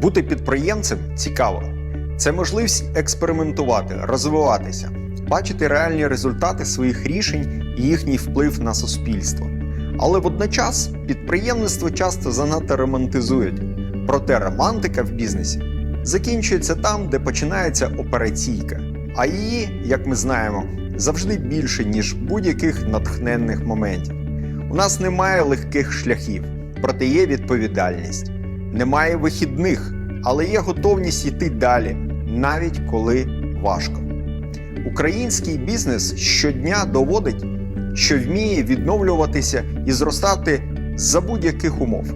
Бути підприємцем цікаво. Це можливість експериментувати, розвиватися, бачити реальні результати своїх рішень і їхній вплив на суспільство. Але водночас підприємництво часто занадто романтизують. Проте романтика в бізнесі закінчується там, де починається операційка. А її, як ми знаємо, завжди більше, ніж будь-яких натхненних моментів. У нас немає легких шляхів, проте є відповідальність. Немає вихідних, але є готовність йти далі, навіть коли важко. Український бізнес щодня доводить, що вміє відновлюватися і зростати за будь-яких умов.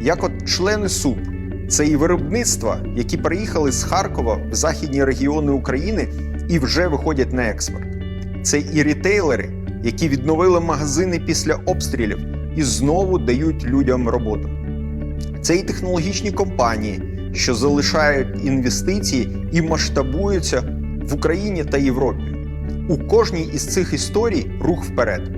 Як от члени СУП, це і виробництва, які приїхали з Харкова в західні регіони України і вже виходять на експорт. Це і рітейлери, які відновили магазини після обстрілів і знову дають людям роботу. Це і технологічні компанії, що залишають інвестиції і масштабуються в Україні та Європі. У кожній із цих історій рух вперед.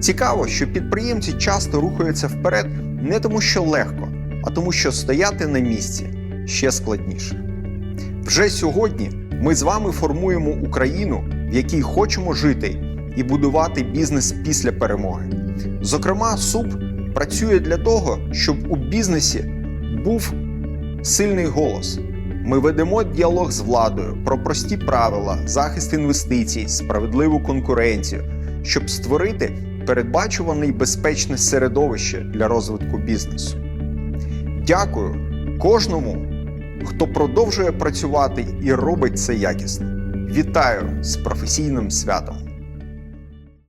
Цікаво, що підприємці часто рухаються вперед не тому, що легко, а тому, що стояти на місці ще складніше. Вже сьогодні ми з вами формуємо Україну, в якій хочемо жити і будувати бізнес після перемоги. Зокрема, СУП працює для того, щоб у бізнесі був сильний голос. Ми ведемо діалог з владою про прості правила, захист інвестицій, справедливу конкуренцію, щоб створити передбачуване і безпечне середовище для розвитку бізнесу. Дякую кожному, хто продовжує працювати і робить це якісно. Вітаю з професійним святом!